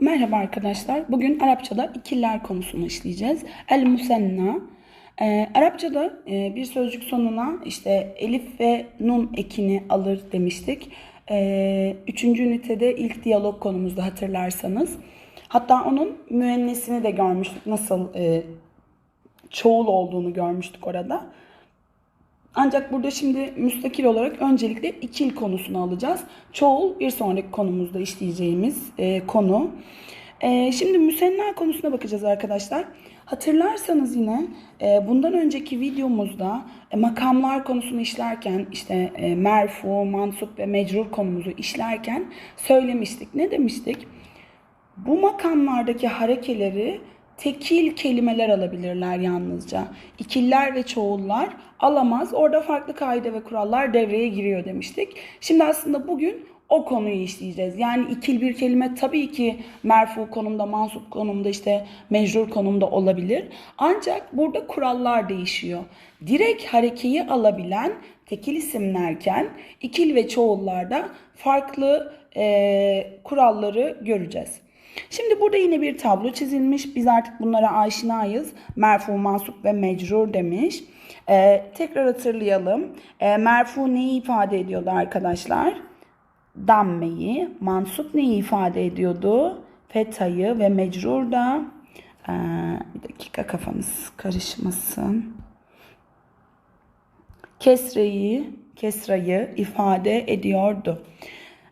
Merhaba arkadaşlar. Bugün Arapçada ikiller konusunu işleyeceğiz. El musenna. Ee, Arapçada e, bir sözcük sonuna işte elif ve nun ekini alır demiştik. Ee, üçüncü ünitede ilk diyalog konumuzda hatırlarsanız. Hatta onun müennesini de görmüştük. Nasıl e, çoğul olduğunu görmüştük orada. Ancak burada şimdi müstakil olarak öncelikle ikil konusunu alacağız. Çoğul bir sonraki konumuzda işleyeceğimiz e, konu. E, şimdi müsenna konusuna bakacağız arkadaşlar. Hatırlarsanız yine e, bundan önceki videomuzda e, makamlar konusunu işlerken işte e, merfu, mansup ve mecrur konumuzu işlerken söylemiştik. Ne demiştik? Bu makamlardaki harekeleri tekil kelimeler alabilirler yalnızca. İkiller ve çoğullar alamaz. Orada farklı kaide ve kurallar devreye giriyor demiştik. Şimdi aslında bugün o konuyu işleyeceğiz. Yani ikil bir kelime tabii ki merfu konumda, mansup konumda, işte mecrur konumda olabilir. Ancak burada kurallar değişiyor. Direkt harekeyi alabilen tekil isimlerken ikil ve çoğullarda farklı e, kuralları göreceğiz. Şimdi burada yine bir tablo çizilmiş. Biz artık bunlara aşinayız. Merfu, mansup ve mecrur demiş. Ee, tekrar hatırlayalım. Ee, merfu neyi ifade ediyordu arkadaşlar? Dammeyi. Mansup neyi ifade ediyordu? Fetayı ve mecrur da ee, bir dakika kafamız karışmasın. Kesreyi, kesrayı ifade ediyordu.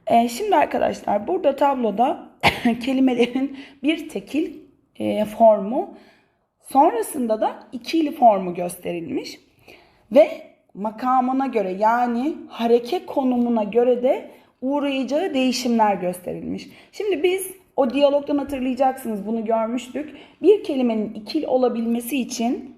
Ee, şimdi arkadaşlar burada tabloda kelimelerin bir tekil e, formu sonrasında da ikili formu gösterilmiş ve makamına göre yani hareke konumuna göre de uğrayacağı değişimler gösterilmiş. Şimdi biz o diyalogdan hatırlayacaksınız bunu görmüştük. Bir kelimenin ikil olabilmesi için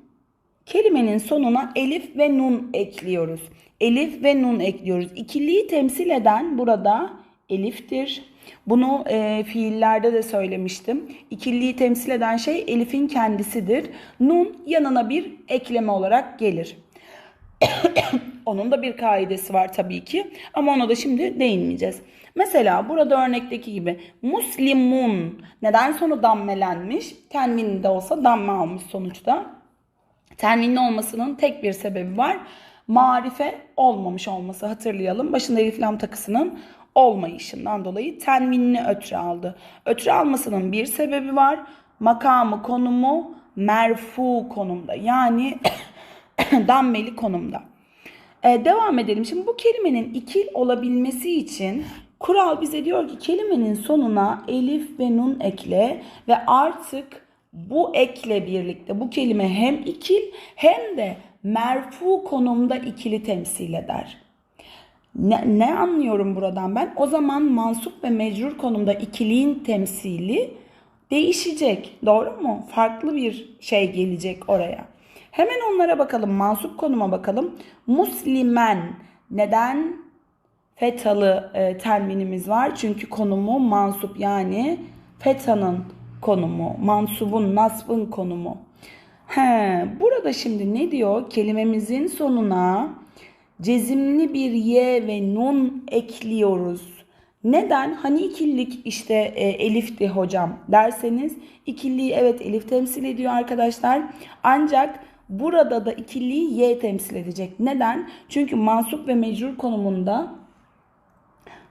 kelimenin sonuna elif ve nun ekliyoruz. Elif ve nun ekliyoruz. İkiliyi temsil eden burada eliftir. Bunu e, fiillerde de söylemiştim. İkiliyi temsil eden şey elifin kendisidir. Nun yanına bir ekleme olarak gelir. Onun da bir kaidesi var tabii ki ama ona da şimdi değinmeyeceğiz. Mesela burada örnekteki gibi muslimun neden sonu dammelenmiş? Tenvinli de olsa damme almış sonuçta. Tenvinli olmasının tek bir sebebi var. Marife olmamış olması hatırlayalım. Başında elif lam takısının olmayışından dolayı tenvinini ötre aldı. Ötre almasının bir sebebi var. Makamı, konumu merfu konumda. Yani dammeli konumda. Ee, devam edelim. Şimdi bu kelimenin ikil olabilmesi için kural bize diyor ki kelimenin sonuna elif ve nun ekle ve artık bu ekle birlikte bu kelime hem ikil hem de merfu konumda ikili temsil eder. Ne, ne anlıyorum buradan ben? O zaman mansup ve mecrur konumda ikiliğin temsili değişecek. Doğru mu? Farklı bir şey gelecek oraya. Hemen onlara bakalım. Mansup konuma bakalım. Muslimen. Neden? Fetalı e, terminimiz var. Çünkü konumu mansup yani fetanın konumu. Mansubun, nasbın konumu. He, burada şimdi ne diyor? Kelimemizin sonuna cezimli bir ye ve nun ekliyoruz. Neden? Hani ikillik işte e, elifti hocam derseniz ikilliği evet elif temsil ediyor arkadaşlar. Ancak burada da ikilliği y temsil edecek. Neden? Çünkü mansup ve mecrur konumunda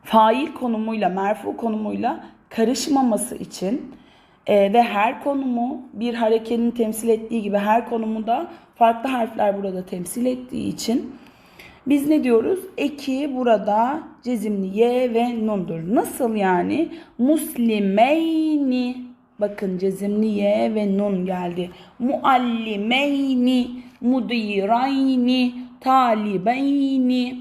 fail konumuyla merfu konumuyla karışmaması için e, ve her konumu bir harekenin temsil ettiği gibi her konumu da farklı harfler burada temsil ettiği için biz ne diyoruz? Eki burada cezimli ye ve nundur. Nasıl yani? Muslimeyni. Bakın cezimli ye ve nun geldi. Muallimeyni, mudirayni, talibeyni.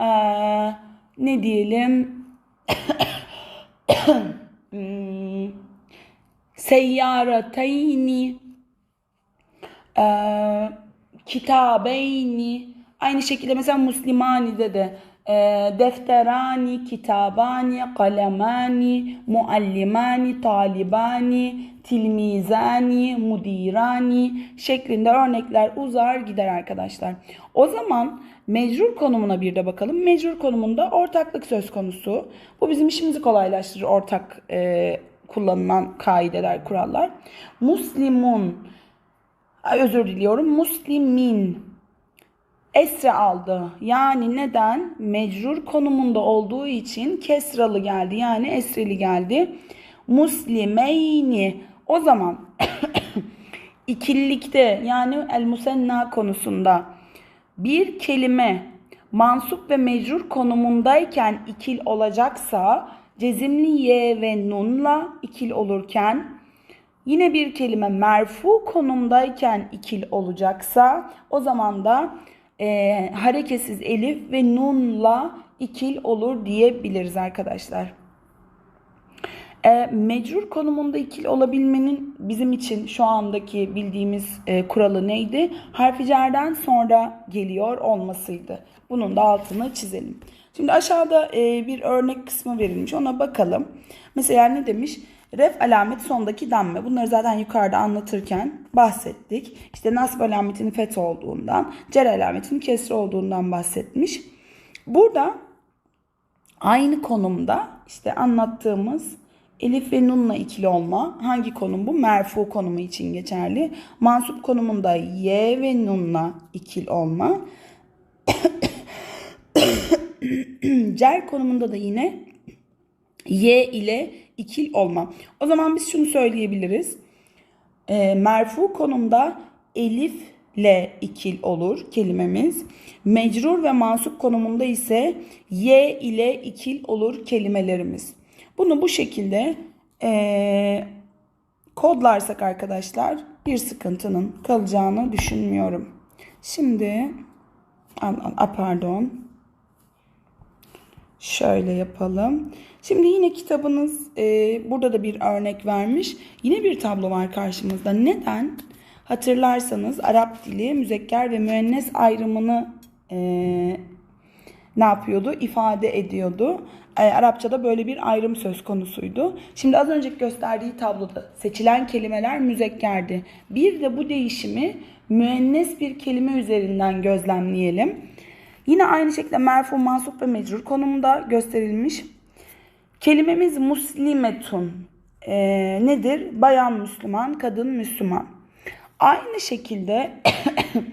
Ee, ne diyelim? hmm, seyyarateyni. Ee, kitabeyni. Aynı şekilde mesela Muslimani'de de e, defterani, kitabani, kalemani, muallimani, talibani, tilmizani, mudirani şeklinde örnekler uzar gider arkadaşlar. O zaman mecrur konumuna bir de bakalım. Mecrur konumunda ortaklık söz konusu. Bu bizim işimizi kolaylaştırır ortak e, kullanılan kaideler, kurallar. Muslimun, özür diliyorum, muslimin esre aldı. Yani neden? Mecrur konumunda olduğu için kesralı geldi. Yani esreli geldi. Muslimeyni. O zaman ikillikte yani el musenna konusunda bir kelime mansup ve mecrur konumundayken ikil olacaksa cezimli ye ve nunla ikil olurken yine bir kelime merfu konumdayken ikil olacaksa o zaman da e, hareketsiz elif ve nunla ikil olur diyebiliriz arkadaşlar. E, mecrur konumunda ikil olabilmenin bizim için şu andaki bildiğimiz e, kuralı neydi? Harfi cerden sonra geliyor olmasıydı. Bunun da altını çizelim. Şimdi aşağıda e, bir örnek kısmı verilmiş. Ona bakalım. Mesela ne demiş? Ref alamet sondaki damme. Bunları zaten yukarıda anlatırken bahsettik. İşte nasb alametinin feth olduğundan, cer alametinin kesri olduğundan bahsetmiş. Burada aynı konumda işte anlattığımız elif ve nunla ikili olma. Hangi konum bu? Merfu konumu için geçerli. Mansup konumunda y ve nunla ikil olma. Cer konumunda da yine y ile ikil olma. O zaman biz şunu söyleyebiliriz. E, merfu konumda elifle ikil olur kelimemiz. Mecrur ve mansup konumunda ise y ile ikil olur kelimelerimiz. Bunu bu şekilde e, kodlarsak arkadaşlar bir sıkıntının kalacağını düşünmüyorum. Şimdi pardon şöyle yapalım. Şimdi yine kitabınız e, burada da bir örnek vermiş. Yine bir tablo var karşımızda. Neden? Hatırlarsanız Arap dili müzekker ve müennes ayrımını e, ne yapıyordu? İfade ediyordu. E, Arapçada böyle bir ayrım söz konusuydu. Şimdi az önceki gösterdiği tabloda seçilen kelimeler müzekkerdi. Bir de bu değişimi müennes bir kelime üzerinden gözlemleyelim. Yine aynı şekilde merfu, mansup ve mecrur konumunda gösterilmiş. Kelimemiz muslimetun e, nedir? Bayan Müslüman, kadın Müslüman. Aynı şekilde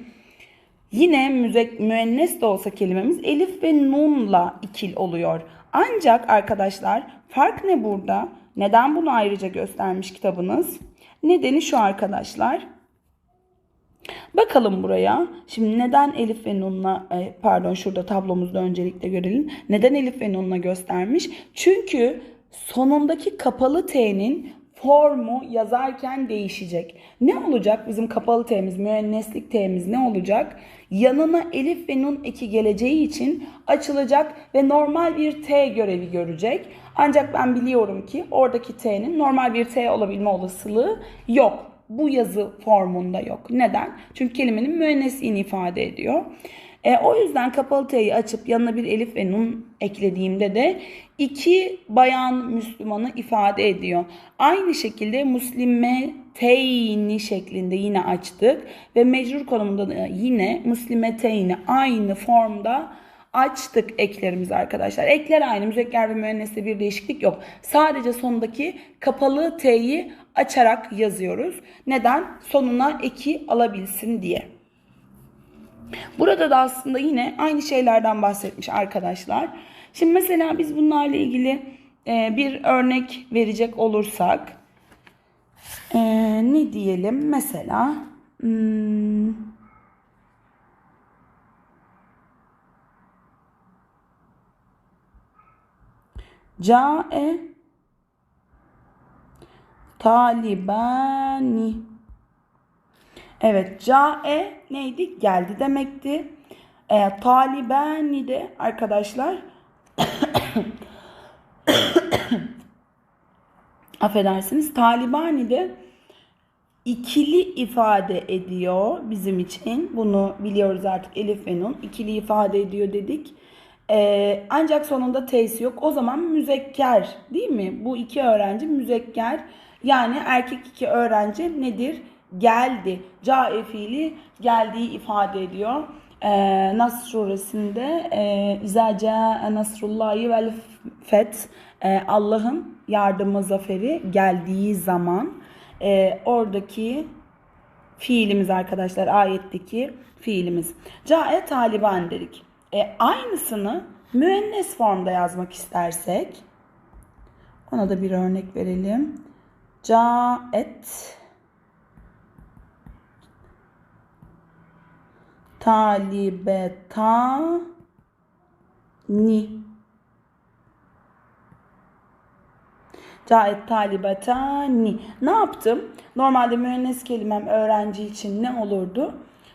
yine müzek, müennes de olsa kelimemiz elif ve nunla ikil oluyor. Ancak arkadaşlar fark ne burada? Neden bunu ayrıca göstermiş kitabınız? Nedeni şu arkadaşlar. Bakalım buraya. Şimdi neden Elif ve Nun'la e, pardon şurada tablomuzda öncelikle görelim. Neden Elif ve Nun'la göstermiş? Çünkü sonundaki kapalı T'nin formu yazarken değişecek. Ne olacak bizim kapalı T'miz, müenneslik T'miz ne olacak? Yanına elif ve nun eki geleceği için açılacak ve normal bir T görevi görecek. Ancak ben biliyorum ki oradaki T'nin normal bir T olabilme olasılığı yok bu yazı formunda yok. Neden? Çünkü kelimenin müennesliğini ifade ediyor. E, o yüzden kapalı T'yi açıp yanına bir elif ve nun eklediğimde de iki bayan Müslümanı ifade ediyor. Aynı şekilde Muslime teyni şeklinde yine açtık ve mecrur konumunda da yine Muslime teyni aynı formda açtık eklerimizi arkadaşlar. Ekler aynı. Müzekker ve müenneste bir değişiklik yok. Sadece sondaki kapalı T'yi açarak yazıyoruz. Neden? Sonuna eki alabilsin diye. Burada da aslında yine aynı şeylerden bahsetmiş arkadaşlar. Şimdi mesela biz bunlarla ilgili e, bir örnek verecek olursak e, ne diyelim mesela hmm, Cae talibani. Evet, cae neydi? Geldi demekti. E, talibani de arkadaşlar affedersiniz talibani de ikili ifade ediyor bizim için. Bunu biliyoruz artık Elif ve Nun. ikili ifade ediyor dedik. Ee, ancak sonunda t'si yok. O zaman müzekker değil mi? Bu iki öğrenci müzekker. Yani erkek iki öğrenci nedir? Geldi. Cae fiili geldiği ifade ediyor. e, Nas suresinde e, İzâ câe nasrullahi vel feth e, Allah'ın yardımı zaferi geldiği zaman e, oradaki fiilimiz arkadaşlar ayetteki fiilimiz. Cae taliban dedik. E, aynısını müennes formda yazmak istersek ona da bir örnek verelim. Caet talibetani Caet talibetani. Ne yaptım? Normalde müennes kelimem öğrenci için ne olurdu?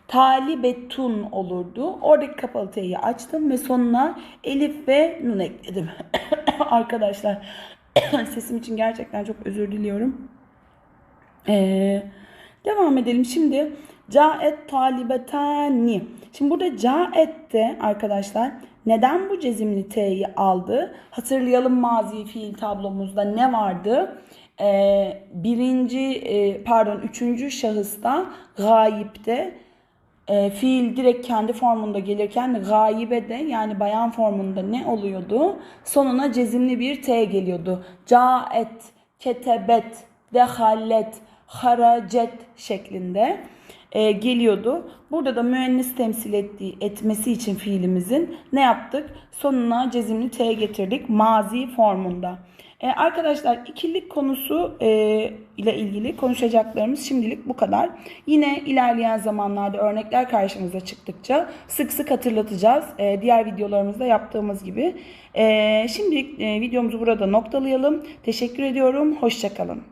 Talibetun olurdu. Oradaki kapalı t'yi açtım ve sonuna elif ve nun ekledim. Arkadaşlar sesim için gerçekten çok özür diliyorum. Ee, devam edelim. Şimdi caet talibetani. Şimdi burada caette arkadaşlar neden bu cezimli t'yi aldı? Hatırlayalım mazi fiil tablomuzda ne vardı? Ee, birinci e, pardon üçüncü şahısta gayipte e, fiil direkt kendi formunda gelirken gayibede yani bayan formunda ne oluyordu? Sonuna cezimli bir T geliyordu. Caet, ketebet, dehallet, haracet şeklinde e, geliyordu. Burada da müennis temsil ettiği, etmesi için fiilimizin ne yaptık? Sonuna cezimli T getirdik mazi formunda. E, arkadaşlar ikilik konusu e, ile ilgili konuşacaklarımız şimdilik bu kadar. Yine ilerleyen zamanlarda örnekler karşımıza çıktıkça sık sık hatırlatacağız. E, diğer videolarımızda yaptığımız gibi. E, şimdilik e, videomuzu burada noktalayalım. Teşekkür ediyorum. Hoşçakalın.